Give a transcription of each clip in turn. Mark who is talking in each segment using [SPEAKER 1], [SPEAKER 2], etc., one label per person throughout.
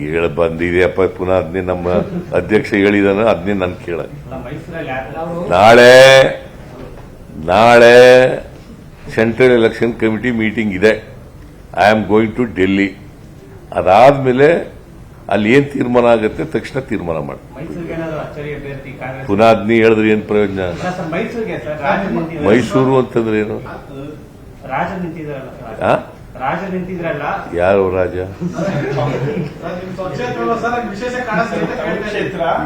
[SPEAKER 1] ಹೇಳ ಬಂದಿದೆಯಪ್ಪ ಪುನಃ ಅದನ್ನೇ ನಮ್ಮ ಅಧ್ಯಕ್ಷ ಹೇಳಿದಾನ ಅದನ್ನೇ ನಾನು ಕೇಳ ನಾಳೆ ನಾಳೆ ಸೆಂಟ್ರಲ್ ಎಲೆಕ್ಷನ್ ಕಮಿಟಿ ಮೀಟಿಂಗ್ ಇದೆ. I am going to Delhi ಅದಾದ್ಮೇಲೆ ಅಲ್ಲಿ ಏನ್ ತೀರ್ಮಾನ ಆಗುತ್ತೆ ತಕ್ಷಣ ತೀರ್ಮಾನ ಮಾಡಿ. ಪುನಃ ಅದ್ನಿ ಹೇಳಿದ್ರೆ ಏನ್ ಪ್ರಯೋಜನ. ಮೈಸೂರು ಅಂತಂದ್ರೆ ಏನು? ಯಾರು ರಾಜ?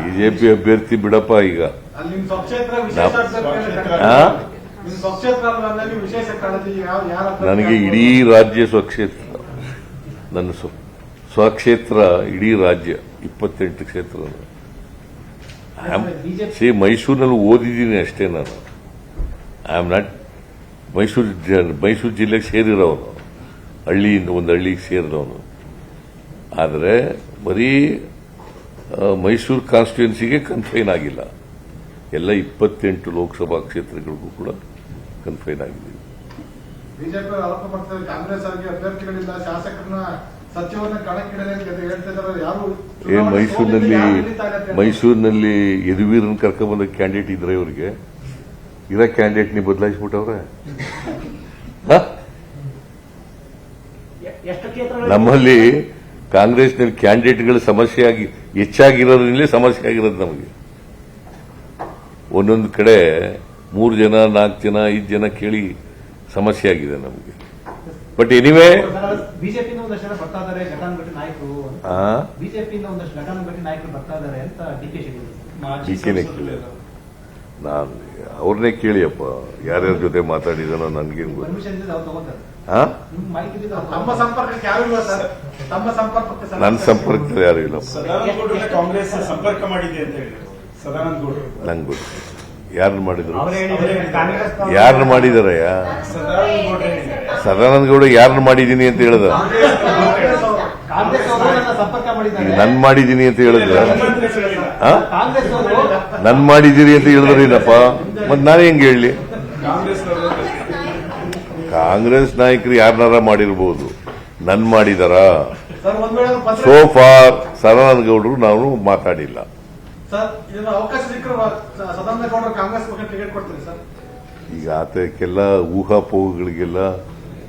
[SPEAKER 1] ಬಿಜೆಪಿ ಅಭ್ಯರ್ಥಿ ಬಿಡಪ್ಪ ಈಗ. ನನಗೆ? ಇಡೀ ರಾಜ್ಯ ಸ್ವಕ್ಷೇತ್ರ ನನ್ನ ಸ್ವ- ಸ್ವಕ್ಷೇತ್ರ ಇಡೀ ರಾಜ್ಯ, ಇಪ್ಪತ್ತೆಂಟು ಕ್ಷೇತ್ರ ಸಿ ಮೈಸೂರಿನಲ್ಲಿ ಓದಿದ್ದೀನಿ ಅಷ್ಟೇ ನಾನು. I am not Mysuru Mysuru ಜಿಲ್ಲೆಗೆ ಸೇರಿರೋನು. ಹಳ್ಳಿಯಿಂದ ಒಂದು ಹಳ್ಳಿಗೆ ಸೇರಿದವನು. ಆದರೆ ಬರೀ ಮೈಸೂರು ಕಾನ್ಸ್ಟಿಟ್ಯೂನ್ಸಿಗೆ ಕನ್ಫೈನ್ ಆಗಿಲ್ಲ. ಎಲ್ಲ ಇಪ್ಪತ್ತೆಂಟು ಲೋಕಸಭಾ ಕ್ಷೇತ್ರಗಳಿಗೂ ಕೂಡ ಕನ್ಫೈನ್ ಆಗಿದೆ.
[SPEAKER 2] ಬಿಜೆಪಿ ಆರೋಪ ಮಾಡ್ತಾರೆ ಕಾಂಗ್ರೆಸ್ ಅವರಿಗೆ ಅಭ್ಯರ್ಥಿಗಳಿಲ್ಲ ಶಾಸಕರನ್ನ ಸಚಿವರನ್ನ ಅಂತ ಯಾರು
[SPEAKER 1] ಏನ್ ಮೈಸೂರಿನಲ್ಲಿ. ಮೈಸೂರಿನಲ್ಲಿ ಯದುವೀರನ್ ಕರ್ಕೊಂಡ್ಬಂದ ಕ್ಯಾಂಡಿಡೇಟ್ ಇದ್ರೆ ಇವರಿಗೆ? ಇರೋ ಕ್ಯಾಂಡಿಡೇಟ್ ನೀವು ಬದಲಾಯಿಸ್ಬಿಟ್ಟವ್ರೆ ಹ?
[SPEAKER 3] ಎ- ಎಷ್ಟು ಕ್ಷೇತ್ರಗಳು
[SPEAKER 1] ನಮ್ಮಲ್ಲಿ ಕಾಂಗ್ರೆಸ್ನಲ್ಲಿ ಕ್ಯಾಂಡಿಡೇಟ್ಗಳ ಸಮಸ್ಯೆ ಆಗಿ ಹೆಚ್ಚಾಗಿರೋದ್ರಿಂದಲೇ ಸಮಸ್ಯೆ ಆಗಿರೋದು ನಮಗೆ. ಒಂದೊಂದು ಕಡೆ ಮೂರು ಜನ ನಾಲ್ಕು ಜನ ಐದು ಜನ ಕೇಳಿ ಸಮಸ್ಯೆ ಆಗಿದೆ ನಮಗೆ ಬಟ್ ಎನಿವೇ
[SPEAKER 4] ಬಿಜೆಪಿಯಿಂದ
[SPEAKER 1] ನಾನು ಅವ್ರನ್ನೇ ಕೇಳಿಯಪ್ಪ. ಯಾರ್ಯಾರ ಜೊತೆ ಮಾತಾಡಿದನೋ ನನ್ಗೇನು ಗೊತ್ತು.
[SPEAKER 2] ಸಂಪರ್ಕ
[SPEAKER 1] ನನ್ನ ಸಂಪರ್ಕದಲ್ಲಿ ಯಾರು ಇಲ್ಲಪ್ಪ
[SPEAKER 5] ಸದಾನಂದ ಗೌಡ್ರನ್ನ ಕಾಂಗ್ರೆಸ್ ಸಂಪರ್ಕ ಮಾಡಿದೆ ಅಂತ ಹೇಳಿದ್ರು. ಸದಾನಂದ ಗೌಡರು.
[SPEAKER 1] ನಂಗೆ ಗೊತ್ತು. ಯಾರನ್ನ ಮಾಡಿದ್ರು?
[SPEAKER 3] ಅವರೇ ಹೇಳಿದ್ದಾರೆ ಕಾಂಗ್ರೆಸ್
[SPEAKER 1] ಯಾರನ್ನ ಮಾಡಿದಾರಯ್ಯ
[SPEAKER 5] ಸದಾನಂದ
[SPEAKER 1] ಗೌಡ ಯಾರನ್ನ ಮಾಡಿದೀನಿ ಅಂತ ಹೇಳಿದ?
[SPEAKER 4] ಸಂಪರ್ಕ
[SPEAKER 1] ನನ್ ಮಾಡಿದೀನಿ ಅಂತ ಹೇಳಿದ್ರ? ನನ್ ಮಾಡಿದ್ದೀರಿ ಅಂತ ಹೇಳಿದ್ರೇನಪ್ಪ ಮತ್ ನಾನು ಹೆಂಗ್ ಹೇಳಿ?
[SPEAKER 5] ಕಾಂಗ್ರೆಸ್
[SPEAKER 1] ನಾಯಕರು ಯಾರನ್ನಾರ ಮಾಡಿರ್ಬೋದು. ನನ್ ಮಾಡಿದಾರ. ಸೋ ಫಾರ್ ಸದಾನಂದ ಗೌಡರು ನಾನು ಮಾತಾಡಿಲ್ಲ. ಈಗ ಆತಕ್ಕೆಲ್ಲ ಊಹಾಪೋಹಗಳಿಗೆಲ್ಲ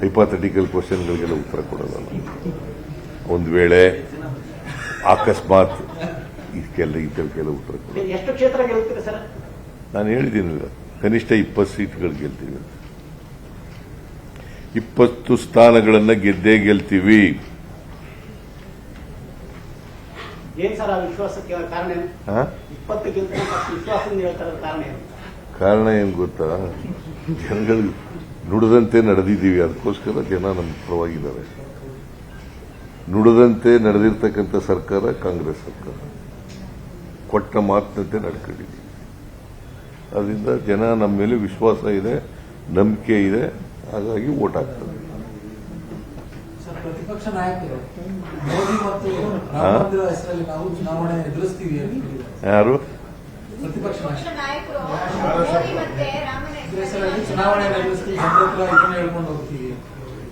[SPEAKER 1] ಹೈಪಾಥೆಟಿಕಲ್ ಕ್ವಶನ್ಗಳಿಗೆಲ್ಲ ಉತ್ತರ ಕೊಡೋದಲ್ಲ. ಒಂದು ವೇಳೆ ಅಕಸ್ಮಾತ್ ಇದಕ್ಕೆಲ್ಲ ಕೆಲವು ಉತ್ತರ
[SPEAKER 3] ಎಷ್ಟು ಕ್ಷೇತ್ರ ಗೆಲ್ತೀರಿ ಸರ್?
[SPEAKER 1] ನಾನು ಹೇಳಿದ್ದೀನಿ ಕನಿಷ್ಠ ಇಪ್ಪತ್ತು ಸೀಟ್ಗಳು ಗೆಲ್ತೀವಿ ಅಂತ. ಇಪ್ಪತ್ತು ಸ್ಥಾನಗಳನ್ನ ಗೆದ್ದೇ ಗೆಲ್ತೀವಿ.
[SPEAKER 3] ಕಾರಣ ಏನ್
[SPEAKER 1] ಗೊತ್ತಾ? ಜನಗಳು ನುಡಿದಂತೆ ನಡೆದಿದ್ದೀವಿ ಅದಕ್ಕೋಸ್ಕರ ಜನ ನಮ್ಮ ಪರವಾಗಿದ್ದಾರೆ. ನುಡಿದಂತೆ ನಡೆದಿರ್ತಕ್ಕಂಥ ಸರ್ಕಾರ ಕಾಂಗ್ರೆಸ್ ಸರ್ಕಾರ. ಕೊಟ್ಟ ಮಾತಿನಂತೆ ನಡ್ಕೊಂಡಿದ್ದೀವಿ. ಅದರಿಂದ ಜನ ನಮ್ಮ ಮೇಲೆ ವಿಶ್ವಾಸ ಇದೆ ನಂಬಿಕೆ ಇದೆ ಹಾಗಾಗಿ ಓಟ್ ಆಗ್ತದೆ
[SPEAKER 6] ಸರ್ ಪ್ರತಿಪಕ್ಷ ನಾಯಕರು ಮೋದಿ ಮತ್ತು ರಾಮ ಮಂದಿರ ಹೆಸರಲ್ಲಿ ನಾವು ಚುನಾವಣೆ ಎದುರಿಸ್ತೀವಿ ಅಂತ ಹೇಳಿದ್ದಾರೆ.
[SPEAKER 1] ಯಾರು?
[SPEAKER 6] ಪ್ರತಿಪಕ್ಷ ನಾಯಕರು.
[SPEAKER 7] ನಾಯಕರು ಮೋದಿ ಮತ್ತೆ ರಾಮನ
[SPEAKER 6] ಹೆಸರಲ್ಲಿ ಚುನಾವಣೆ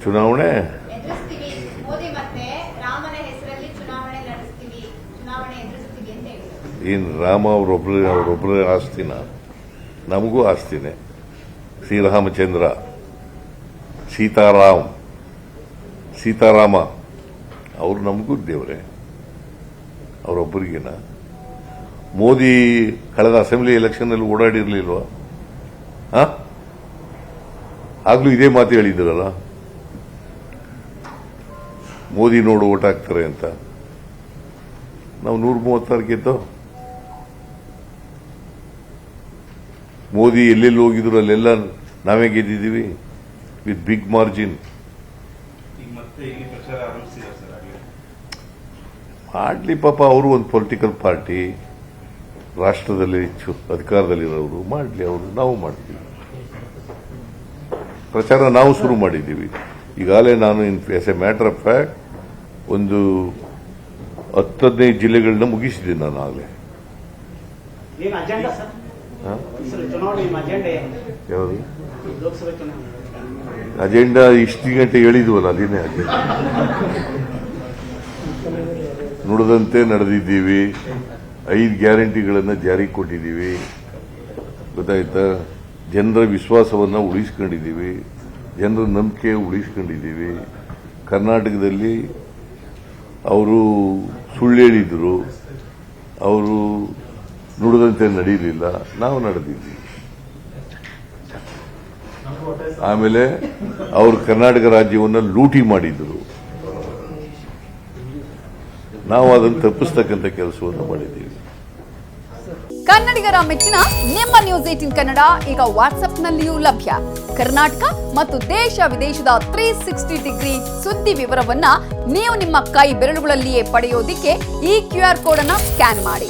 [SPEAKER 1] ಚುನಾವಣೆ
[SPEAKER 7] ಎದುರಿಸ್ತೀವಿ ಮೋದಿ ಮತ್ತೆ ರಾಮನ ಹೆಸರಲ್ಲಿ ಚುನಾವಣೆ ನಡೆಸ್ತೀವಿ ಚುನಾವಣೆ ಎದುರಿಸ್ತೀವಿ ಅಂತ ಹೇಳಿದ್ರು
[SPEAKER 1] ಏನು ರಾಮ ಅವರೊಬ್ಬರ ಅವರೊಬ್ಬರ ಆಸ್ತಿನ. ನಮಗೂ ಆಸ್ತಿನೇ. ಶ್ರೀರಾಮಚಂದ್ರ, ಸೀತಾರಾಮ್, ಸೀತಾರಾಮ, ಅವರು ನಮಗೂ ದೇವರೇ. ಅವರೊಬ್ಬರಿಗಿನ ಮೋದಿ ಕಳೆದ ಅಸೆಂಬ್ಲಿ ಎಲೆಕ್ಷನ್ನಲ್ಲಿ ಓಡಾಡಿರಲಿಲ್ವ? ಆಗ್ಲೂ ಇದೇ ಮಾತು ಹೇಳಿದ್ರಲ್ಲ? ಮೋದಿ ನೋಡು ಓಟ್ ಹಾಕ್ತಾರೆ ಅಂತ. ನಾವು ನೂರ ಮೂವತ್ತಾರು ಮೋದಿ ಎಲ್ಲೆಲ್ಲಿ ಹೋಗಿದ್ರು ಅಲ್ಲೆಲ್ಲ ನಾವೇ ಗೆದ್ದಿದ್ದೀವಿ ವಿತ್ ಬಿಗ್ ಮಾರ್ಜಿನ್. ಮಾಡಲಿ ಪಾಪ ಅವರು ಒಂದು ಪೊಲಿಟಿಕಲ್ ಪಾರ್ಟಿ ರಾಷ್ಟ್ರದಲ್ಲಿ ಚು- ಅಧಿಕಾರದಲ್ಲಿರೋರು ಮಾಡಲಿ ಅವರು ನಾವು ಮಾಡ್ತೀವಿ. ಪ್ರಚಾರ ನಾವು ಶುರು ಮಾಡಿದ್ದೀವಿ. ಈಗಾಗಲೇ ನಾನು in as a matter of fact ಒಂದು ಹತ್ತು ಹದಿನೈದು ಜಿಲ್ಲೆಗಳನ್ನ ಮುಗಿಸಿದ್ದೀನಿ ನಾನು ಆಗಲೇ. ಯಾವುದು? ಅಜೆಂಡಾ ಇಷ್ಟು ಗಂಟೆ ಹೇಳಿದ್ವಲ್ಲ ಅದೇನೇ ಅಜೆಂಡಾ ನುಡಿದಂತೆ ನಡೆದಿದ್ದೀವಿ. ಐದು ಗ್ಯಾರಂಟಿಗಳನ್ನು ಜಾರಿಗೆ ಕೊಟ್ಟಿದ್ದೀವಿ. ಗೊತ್ತಾಯ್ತಾ? ಜನರ ವಿಶ್ವಾಸವನ್ನು ಉಳಿಸ್ಕೊಂಡಿದ್ದೀವಿ. ಜನರ ನಂಬಿಕೆ ಉಳಿಸ್ಕೊಂಡಿದ್ದೀವಿ. ಕರ್ನಾಟಕದಲ್ಲಿ ಅವರು ಸುಳ್ಳು ಹೇಳಿದ್ರು. ಅವರು ನುಡಿದಂತೆ ನಡೀಲಿಲ್ಲ. ನಾವು ನಡೆದಿದ್ವಿ. ಆಮೇಲೆ ಅವರು ಕರ್ನಾಟಕ ರಾಜ್ಯವನ್ನು ಲೂಟಿ ಮಾಡಿದ್ರು. ನಾವು ಅದನ್ನು ತಪ್ಪಿಸ್ತಕ್ಕಂಥ ಕೆಲಸವನ್ನು ಮಾಡಿದ್ದೀವಿ.
[SPEAKER 8] ಕನ್ನಡಿಗರ ಮೆಚ್ಚಿನ ನಿಮ್ಮ ನ್ಯೂಸ್ ಏಟಿನ್ ಕನ್ನಡ ಈಗ ವಾಟ್ಸ್ಆಪ್ನಲ್ಲಿಯೂ ಲಭ್ಯ. ಕರ್ನಾಟಕ ಮತ್ತು ದೇಶ ವಿದೇಶದ ತ್ರೀ ಸಿಕ್ಸ್ಟಿ ಡಿಗ್ರಿ ಸುದ್ದಿ ವಿವರವನ್ನ ನೀವು ನಿಮ್ಮ ಕೈ ಬೆರಳುಗಳಲ್ಲಿಯೇ ಪಡೆಯೋದಿಕ್ಕೆ ಈ ಕ್ಯೂ ಆರ್ ಕೋಡ್ ಅನ್ನ ಸ್ಕ್ಯಾನ್ ಮಾಡಿ.